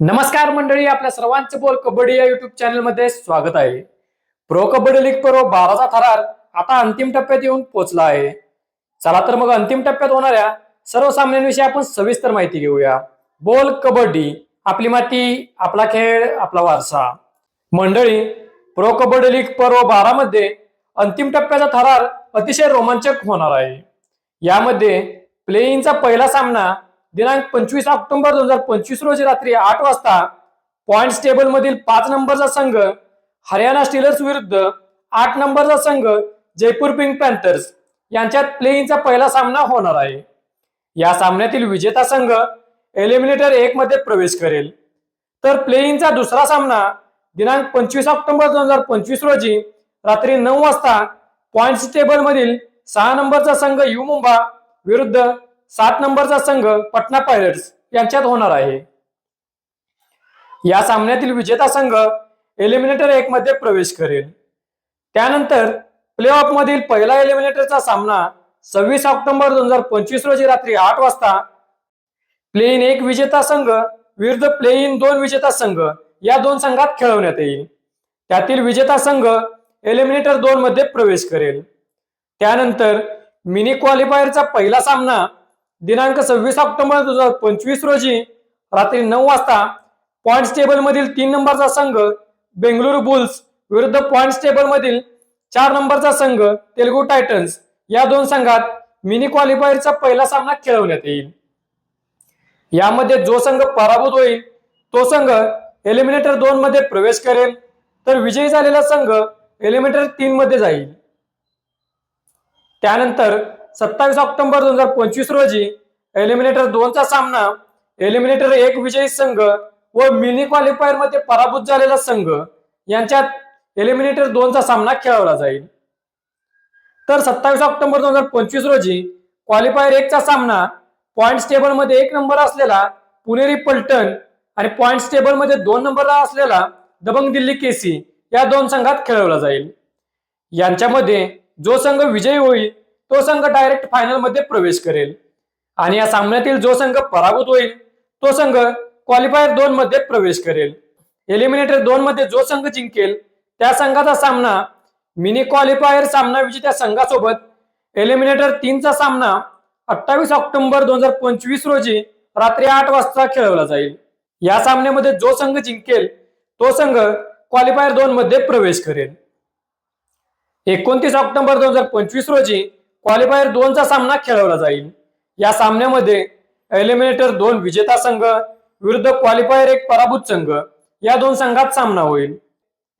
नमस्कार मंडळी आपल्या सर्वांचं बोल कबड्डी या युट्यूब चॅनलमध्ये स्वागत आहे. प्रो कबड्डी लीग पर्व बाराचा थरार आता अंतिम टप्प्यात येऊन पोहोचला आहे. चला तर मग अंतिम टप्प्यात होणाऱ्या सर्व सामन्यांविषयी आपण सविस्तर माहिती घेऊया. बोल कबड्डी आपली माती आपला खेळ आपला वारसा. मंडळी प्रो कबड्डी लीग पर्व बारा मध्ये अंतिम टप्प्याचा थरार अतिशय रोमांचक होणार आहे. यामध्ये प्लेईंगचा पहिला सामना दिनांक पंचवीस ऑक्टोबर दोन हजार पंचवीस रोजी रात्री आठ वाजता पॉइंट्स टेबल मधील पाच नंबरचा संघ हरियाणा स्टीलर्स विरुद्ध आठ नंबरचा संघ जयपूर पिंक पॅन्थर्स यांच्यात प्लेईंगचा पहिला सामना होणार आहे. या सामन्यातील विजेता संघ एलिमिनेटर एक मध्ये प्रवेश करेल. तर प्लेईंगचा दुसरा सामना दिनांक पंचवीस ऑक्टोबर दोन हजार पंचवीस रोजी रात्री नऊ वाजता पॉइंट्स टेबल मधील सहा नंबरचा संघ यू मुंबा विरुद्ध सात नंबरचा संघ पटना पायलट्स यांच्यात होणार आहे. या सामन्यातील विजेता संघ एलिमिनेटर एक मध्ये प्रवेश करेल. त्यानंतर प्ले ऑफ मधील पहिला एलिमिनेटरचा सामना सव्वीस ऑक्टोबर दोन हजार पंचवीस रोजी रात्री आठ वाजता प्ले इन एक विजेता संघ विरुद्ध प्ले इन दोन विजेता संघ या दोन संघात खेळवण्यात येईल. त्यातील विजेता संघ एलिमिनेटर दोन मध्ये प्रवेश करेल. त्यानंतर मिनी क्वालिफायरचा पहिला सामना दिनांक सव्वीस ऑक्टोबर दोन हजार पंचवीस रोजी रात्री नऊ वाजता पॉइंट्स टेबल मधील तीन नंबरचा संघ बेंगळुरू बुल्स विरुद्ध पॉइंट्स टेबल मधील चार नंबरचा संघ तेलुगू टायटन्स या दोन संघात मिनी क्वालिफायरचा पहिला सामना खेळवण्यात येईल. यामध्ये जो संघ पराभूत होईल तो संघ एलिमिनेटर दोन मध्ये प्रवेश करेल. तर विजयी झालेला संघ एलिमिनेटर तीन मध्ये जाईल. त्यानंतर सत्तावीस ऑक्टोबर दोन हजार पंचवीस रोजी एलिमिनेटर दोनचा सामना एलिमिनेटर एक विजयी संघ व मिनी क्वालिफायरमध्ये पराभूत झालेला संघ यांच्यात एलिमिनेटर दोनचा सामना खेळवला जाईल. तर सत्तावीस ऑक्टोबर दोन हजार पंचवीस रोजी क्वालिफायर एकचा सामना पॉइंट टेबलमध्ये एक नंबर असलेला पुणेरी पलटण आणि पॉइंट टेबलमध्ये दोन नंबरला असलेला दबंग दिल्ली केसी या दोन संघात खेळवला जाईल. यांच्यामध्ये जो संघ विजयी होईल तो संघ डायरेक्ट फायनलमध्ये प्रवेश करेल. आणि या सामन्यातील जो संघ पराभूत होईल तो संघ क्वालिफायर दोन मध्ये प्रवेश करेल. एलिमिनेटर दोन मध्ये जो संघ जिंकेल त्या संघाचा सामना मिनी क्वालिफायर सामना विजेत्या संघासोबत एलिमिनेटर तीनचा सामना अठ्ठावीस ऑक्टोबर दोन हजार पंचवीस रोजी रात्री आठ वाजता खेळवला जाईल. या सामन्यामध्ये जो संघ जिंकेल तो संघ क्वालिफायर दोन मध्ये प्रवेश करेल. एकोणतीस ऑक्टोबर दोन हजार पंचवीस रोजी क्वालिफायर दोनचा सामना खेळवला जाईल. या सामन्यामध्ये एलिमिनेटर दोन विजेता संघ विरुद्ध क्वालिफायर एक पराभूत संघ या दोन संघात सामना होईल.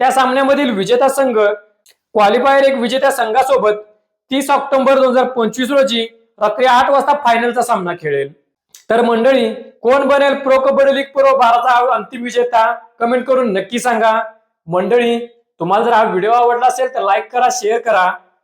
त्या सामन्यामधील विजेता संघ क्वालिफायर एक विजेत्या संघासोबत तीस ऑक्टोबर दोन हजार पंचवीस रोजी रात्री आठ वाजता फायनलचा सामना खेळेल. तर मंडळी कोण बनेल प्रो कबड्डी लीग पूर्व भारताचा अंतिम विजेता कमेंट करून नक्की सांगा. मंडळी तुम्हाला जर हा व्हिडिओ आवडला असेल तर लाईक करा शेअर करा.